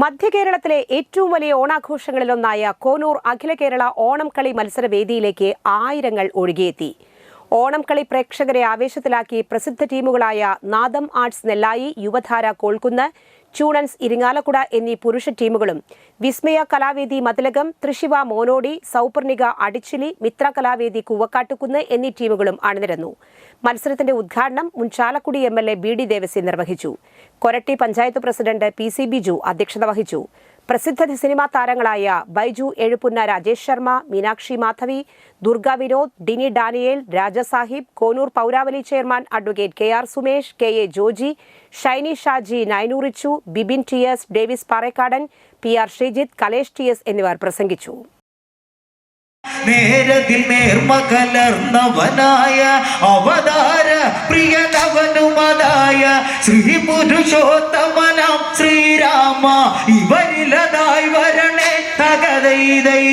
മധ്യകേരളത്തിലെ ഏറ്റവും വലിയ ഓണാഘോഷങ്ങളിലൊന്നായ കോനൂർ അഖില കേരള ഓണം കളി മത്സരവേദിയിലേക്ക് ആയിരങ്ങൾ ഒഴുകിയെത്തി. ഓണം കളി പ്രേക്ഷകരെ ആവേശത്തിലാക്കി പ്രസിദ്ധ ടീമുകളായ നാദം ആർട്സ് നെല്ലായി യുവധാര കോൾക്കുന്ന് ചൂണൻസ് ഇരിങ്ങാലക്കുട എന്നീ പുരുഷ ടീമുകളും വിസ്മയ കലാവേദി മതിലകം തൃശിവ മോനോടി സൗപർണിക അടിച്ചിലി മിത്ര കലാവേദി കൂവക്കാട്ടുകുന്ന് എന്നീ ടീമുകളും അണിനിരന്നു. മത്സരത്തിന്റെ ഉദ്ഘാടനം മുൻ Chalakudy M L A B D Devassy നിർവഹിച്ചു. Koratty panchayat president P C Biju അധ്യക്ഷത വഹിച്ചു. പ്രസിദ്ധ സിനിമാ താരങ്ങളായ Baiju Ezhupunna Rajesh Sharma Meenakshi Madhavi Durga Vinod Dini Daniel Rajasahib Konoor പൗരാവലി chairman advocate K R Sumesh K A Joji Shiny Shaji നൈനൂറിച്ചു Bibin T S Davis Parekkadan P R Sreejith Kalesh T S എന്നിവർ പ്രസംഗിച്ചു. നേരത്തിൽ അവതാര ശ്രീ പുരുഷോത്തമനാം ഇവരിലതായി വരണേ തകതൈതൈ